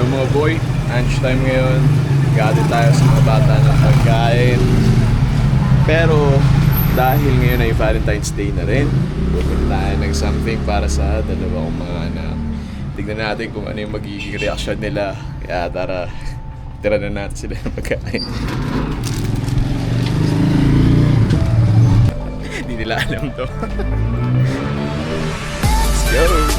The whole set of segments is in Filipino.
So mga boy, lunch time ngayon. Gati tayo sa mga bata ng pagkain. Pero dahil ngayon ay Valentine's Day na rin, bumili tayo ng something para sa dalawa mga anak. Tignan natin kung ano yung magiging reaction nila. Kaya tara, tira na natin sila ng pagkain. Hindi nila alam to. Let's go!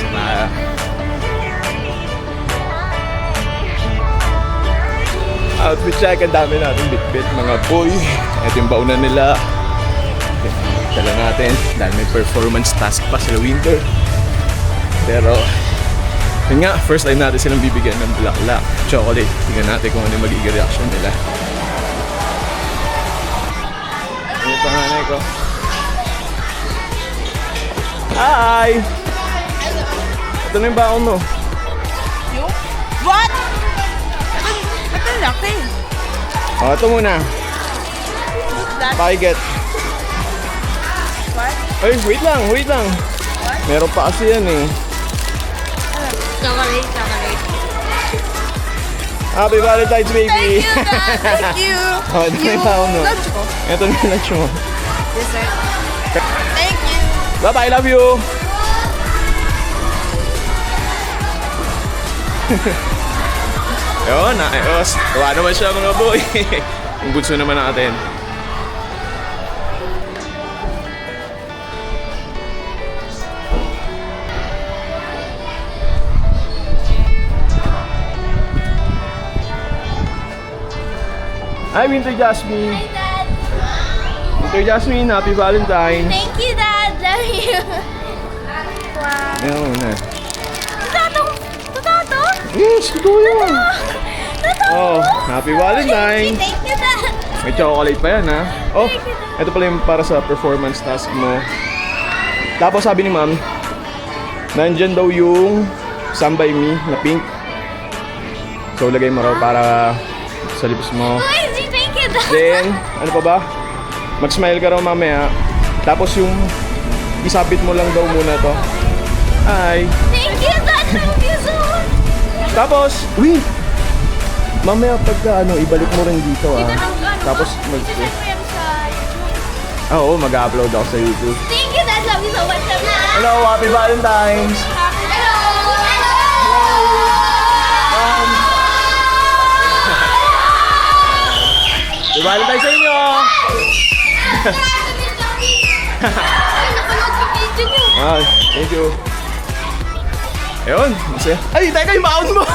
Sama. Outfit check, ang dami natin bitbit mga boy. Ito yung baunan nila. Dala natin dahil may performance task pa sa winter. Pero, yun nga, first time natin silang bibigyan ng bulaklak, chocolate. Tingnan natin kung ano yung magiging reaction nila. Ano yung panganay ko? Hi! Ito na yung baon mo. Yung? What? Ito, ito laki. O, ito muna. Pakiget. what? Ay, wait lang, wait lang. Meron pa kasi yan eh. Chocolate, chocolate. Happy Valentine's, baby! Thank you, Dad. Thank you. Oh, ito na yung baon mo. Lunch ko. Ito na yung lunch mo. Dessert. Thank you. Bye-bye, love you! Yun, ayos. Tuwa naman siya mga boy. Yung bunso naman natin. Hi, Winter Jasmine. Hi, Dad. Winter Jasmine, happy Valentine's. Thank you, Dad. Love you. Wow. Ayun na. Totoo? Totoo? Yes, totoo yun. Totoo? Oh, happy Valentine's. Thank you, Dad. May chocolate pa yan ha. Oh, ito pala yung para sa performance task mo. Tapos sabi ni ma'am, nandyan daw yung Some by Me na pink. So lagay mo raw para sa lips mo. OMG, thank you, Dad. Then, ano pa ba? Mag-smile ka raw mamaya. Tapos yung isabit mo lang daw muna to. Hi. Thank you, Dad. Thank you so much. Tapos, uy! Mamaya pagka ano, ibalik mo rin dito ah. Tapos mag... Sa YouTube. Ah, Oo, mag-upload ako sa YouTube. Thank you, Dad. Love you so much. Love you. Hello, happy Valentine's! Hello. Happy Valentine's sa inyo! Ay, napanood ko video niyo. Ah, thank you. Ayun, masaya. Ay, teka yung baon mo!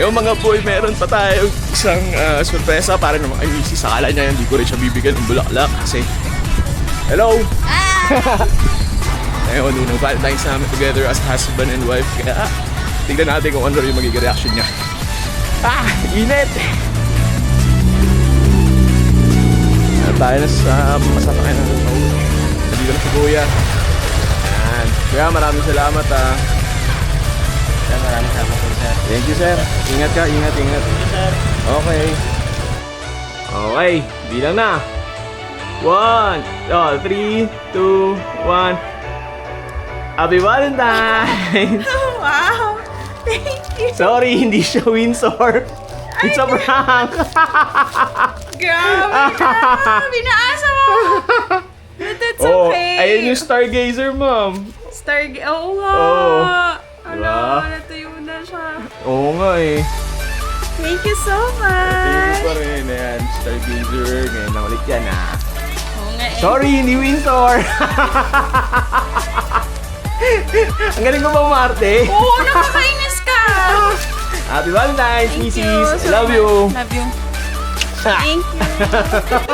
Yung mga boy, meron pa tayo isang ah, sorpresa para naman kay Missy. Sakala niya hindi ko rin siya bibigyan ng bulaklak kasi... Hello! Ayun, unang Valentine's namin together as husband and wife. Kaya, tignan natin kung ano rin yung magiging reaction niya. Ah, init! Tayo na sa masasakyan na sa ulo. Nandito na si Kuya. Ayan. Kuya, maraming salamat ah. Sir, maraming salamat po, sir. Thank you, sir. Ingat ka, ingat, ingat. Sir. Okay. Okay, bilang na. One, oh, three, two, one. Happy Valentine's! Wow. Thank you. Sorry, hindi siya Windsor. It's a prank! Grabe ka. Binaasa mo. But it's oh, okay. ayun yung stargazer, ma'am. Star... Oo nga. Oo. Ano, Diba? natuyo na siya. Oo nga eh. Thank you so Thank you much. pa rin. Ayan, stargazer. Ngayon na ulit yan ah. Oo nga eh. Sorry, hindi Windsor! Ang galing ko ba umarte? Oo, nakakainis ka. Happy Valentine's, Thank you I love you. Love you. Thank you.